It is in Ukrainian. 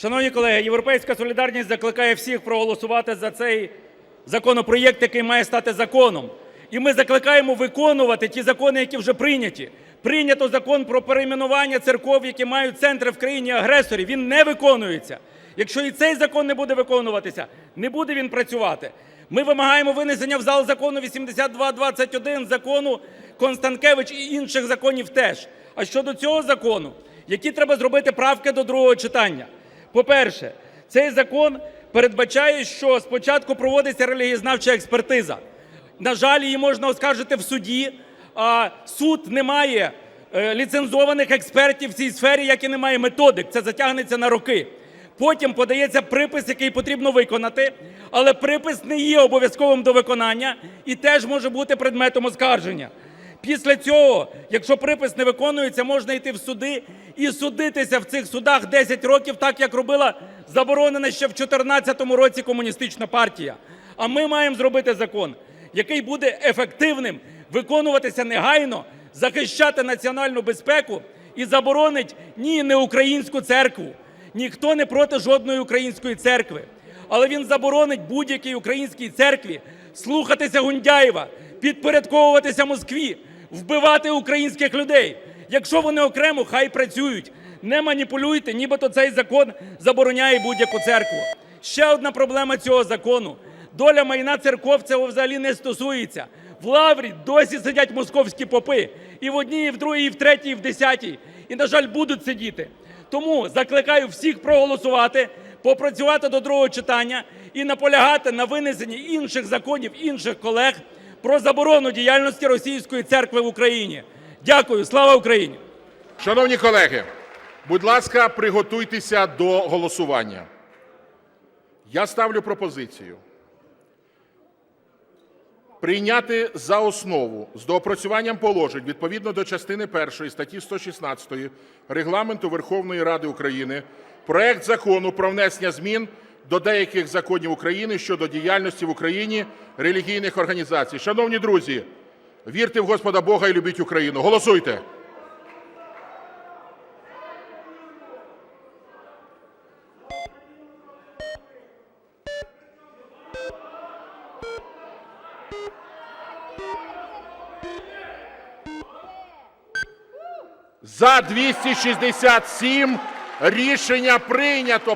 Шановні колеги, "Європейська солідарність" закликає всіх проголосувати за цей законопроект, який має стати законом. І ми закликаємо виконувати ті закони, які вже прийняті. Прийнято Закон про перейменування церков, які мають центри в країні-агресорі. Він не виконується. Якщо і цей закон не буде виконуватися, не буде він працювати. Ми вимагаємо винесення в зал Закону 8221, Закону Констанкевич і інших законів теж. А щодо цього закону, які треба зробити правки до другого читання? По-перше, цей закон передбачає, що спочатку проводиться релігієзнавча експертиза. На жаль, її можна оскаржити в суді, а суд не має е, ліцензованих експертів в цій сфері, як і немає методик. Це затягнеться на роки. Потім подається припис, який потрібно виконати, але припис не є обов'язковим до виконання і теж може бути предметом оскарження. Після цього, якщо припис не виконується, можна йти в суди і судитися в цих судах 10 років, так як робила заборонена ще в 2014 році комуністична партія. А ми маємо зробити закон, який буде ефективним, виконуватися негайно, захищати національну безпеку і заборонить ні не українську церкву. Ніхто не проти жодної української церкви. Але він заборонить будь-якій українській церкві слухатися Гундяєва, підпорядковуватися Москві, вбивати українських людей. Якщо вони окремо, хай працюють. Не маніпулюйте, нібито цей закон забороняє будь-яку церкву. Ще одна проблема цього закону. Доля майна церков цього взагалі не стосується. В лаврі досі сидять московські попи. І в одній, і в другій, і в третій, і в десятій. І, на жаль, будуть сидіти. Тому закликаю всіх проголосувати, попрацювати до другого читання і наполягати на винесенні інших законів інших колег про заборону діяльності російської церкви в Україні. Дякую. Слава Україні! Шановні колеги, будь ласка, приготуйтеся до голосування. Я ставлю пропозицію прийняти за основу з доопрацюванням положень відповідно до частини першої статті 116 Регламенту Верховної Ради України проект Закону про внесення змін до деяких законів України щодо діяльності в Україні релігійних організацій. Шановні друзі, вірте в Господа Бога і любіть Україну. Голосуйте. За 267 рішення прийнято.